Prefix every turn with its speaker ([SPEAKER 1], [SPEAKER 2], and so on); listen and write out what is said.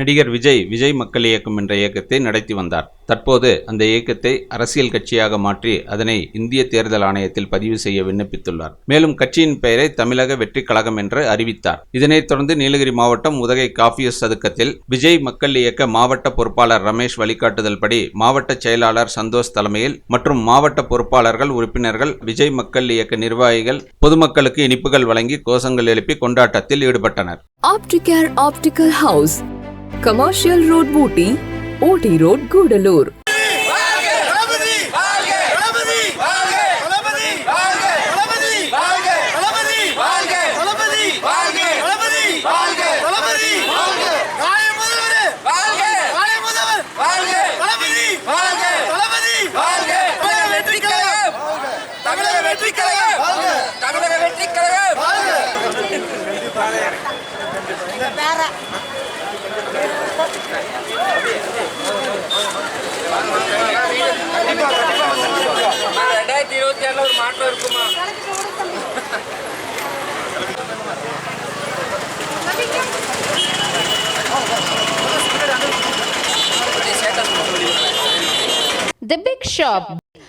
[SPEAKER 1] நடிகர் விஜய் விஜய் மக்கள் இயக்கம் என்ற இயக்கத்தை நடத்தி வந்தார். தற்போது அந்த இயக்கத்தை அரசியல் கட்சியாக மாற்றி அதனை இந்திய தேர்தல் ஆணையத்தில் பதிவு செய்ய விண்ணப்பித்துள்ளார். மேலும் கட்சியின் பெயரை தமிழக வெற்றி கழகம் என்று அறிவித்தார். இதனைத் தொடர்ந்து நீலகிரி மாவட்டம் உதகை காஃபியஸ் சதுக்கத்தில் விஜய் மக்கள் இயக்க மாவட்ட பொறுப்பாளர் ரமேஷ் வழிகாட்டுதல் படி மாவட்ட செயலாளர் சந்தோஷ் தலைமையில் மற்றும் மாவட்ட பொறுப்பாளர்கள் உறுப்பினர்கள் விஜய் மக்கள் இயக்க நிர்வாகிகள் பொதுமக்களுக்கு இனிப்புகள் வழங்கி கோஷங்கள் எழுப்பி கொண்டாட்டத்தில் ஈடுபட்டனர்.
[SPEAKER 2] Opticare Optical commercial road
[SPEAKER 3] Ooty ஓடி ரோட் கூடலூர் வெற்றி கழகம் தமிழக வெற்றி கழகம் ரெண்டாயிரத்தி இருபத்தி ஆறுல ஒரு மாற்றம் இருக்குமா
[SPEAKER 4] தி பிக் ஷாப்